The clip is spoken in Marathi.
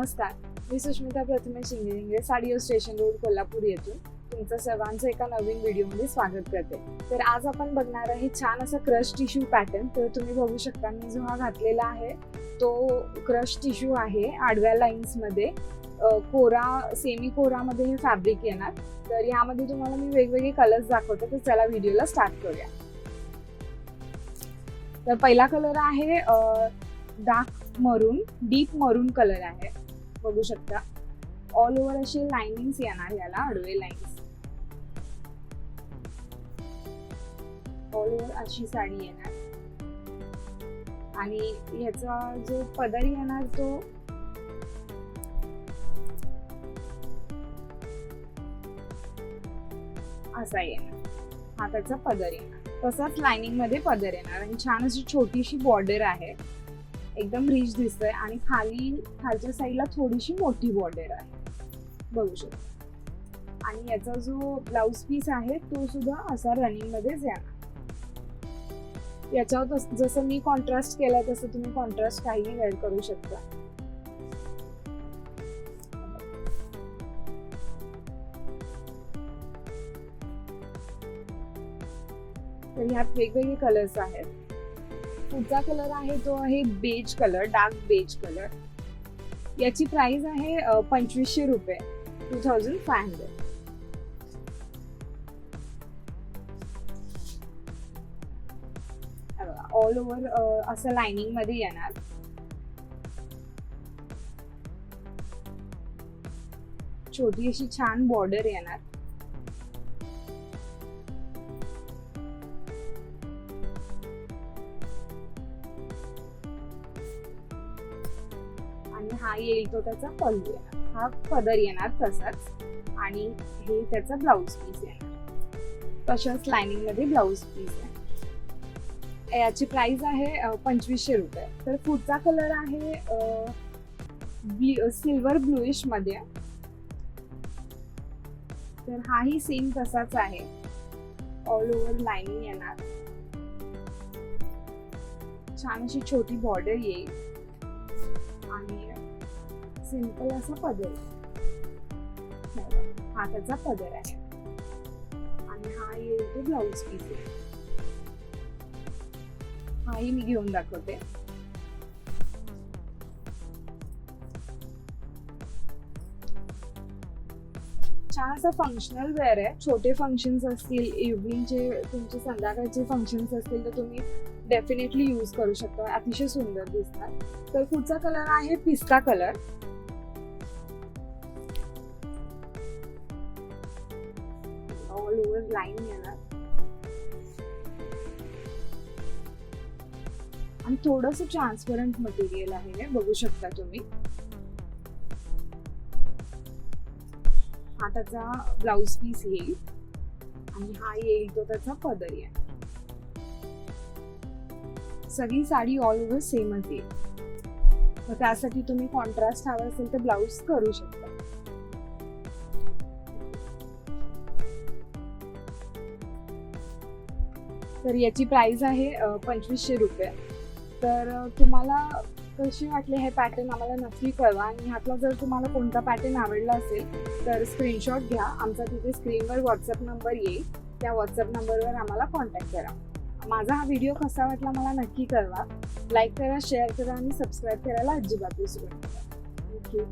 नमस्कार. मी Sushmita Prathamesh engineer studio station road Kolhapur येथून तुमचं सर्वांचं एका नवीन व्हिडिओमध्ये स्वागत करते. तर आज आपण बघणार आहे छान असा क्रश टिश्यू पॅटर्न. तर तुम्ही बघू शकता मी जो हा घातलेला आहे तो क्रश टिश्यू आहे आडव्या लाईन्समध्ये. कोरा सेमी कोरामध्ये हे फॅब्रिक येणार. तर यामध्ये तुम्हाला मी वेगवेगळे कलर्स दाखवते तर चला व्हिडिओला स्टार्ट करूया. तर पहिला कलर आहे डार्क मरून डीप मरून कलर आहे. बघू शकता. ऑल ओव्हर असे लाइनिंग्स येणार याला आडवे लाईन्स ऑल ओव्हर अशी साडी येणार. आणि ह्याचा जो पदर येणार तो असा येणार. हा त्याचा पदर येणार. तसाच लाइनिंगमध्ये पदर येणार. आणि छान अशी छोटीशी बॉर्डर आहे. एकदम रिच दिसतोय आणि खाली खालच्या साईडला थोडीशी मोठी बॉर्डर आहे. बघू शकता. आणि याचा जो ब्लाउज पीस आहे तो सुद्धा असा रनिंग मध्येच येणार याच्यावर जसं मी कॉन्ट्रास्ट केला तसं तुम्ही कॉन्ट्रास्ट काही वेळ करू शकता. तर ह्यात वेगवेगळे कलर्स आहेत. पुढचा कलर आहे तो आहे beige colour dark beige colour याची प्राइस आहे पंचवीसशे रुपये. Two thousand five hundred all over असं लाइनिंगमध्ये येणार. छोटी अशी छान बॉर्डर येणार. हा येईल तो त्याचा पल्लू येणार हा पदर येणार तसाच. आणि हे त्याचा ब्लाऊज पीस येणार तशाच लायनिंगमध्ये ब्लाऊज पीस आहे. याची प्राइस आहे पंचवीसशे रुपये. तर पुढचा कलर आहे सिल्वर ब्लूइशमध्ये. तर हाही सेम तसाच आहे. ऑल ओव्हर लाइनिंग येणार. छान अशी छोटी बॉर्डर येईल. आणि सिंपल असा पदर. हा त्याचा पदर आहे. आणि हा येईल तो ब्लाऊज पीस आहे हाही मी घेऊन दाखवते. छान असं फंक्शनल वेअर आहे. छोटे फंक्शन्स असतील इव्हनिंगचे तुमचे संध्याकाळचे फंक्शन्स असतील तर तुम्ही डेफिनेटली यूज करू शकता. अतिशय सुंदर दिसतात. तर पुढचा कलर आहे पिस्ता कलर ऑल ओव्हर लाईन येणार आणि थोडस ट्रान्सपरंट मटेरियल आहे हे बघू शकता तुम्ही. हा त्याचा ब्लाउज पीस येईल. आणि हा येईल तो त्याचा पदर येईल. सगळी साडी ऑल ओव्हर सेमच येईल. मग त्यासाठी तुम्ही कॉन्ट्रास्ट हवा असेल तर ब्लाऊज करू शकता. तर याची प्राईज आहे पंचवीसशे रुपये. तर तुम्हाला कशी वाटले हे पॅटर्न आम्हाला नक्की कळवा आणि ह्यातला जर तुम्हाला कोणता पॅटर्न आवडला असेल तर स्क्रीनशॉट घ्या. आमचा तिथे स्क्रीनवर व्हॉट्सअप नंबर येईल. त्या व्हॉट्सअप नंबरवर आम्हाला कॉन्टॅक्ट करा. माझा हा व्हिडिओ कसा वाटला मला नक्की कळवा. लाईक करा शेअर करा आणि सबस्क्राईब करायला अजिबात विसरू नका. थँक्यू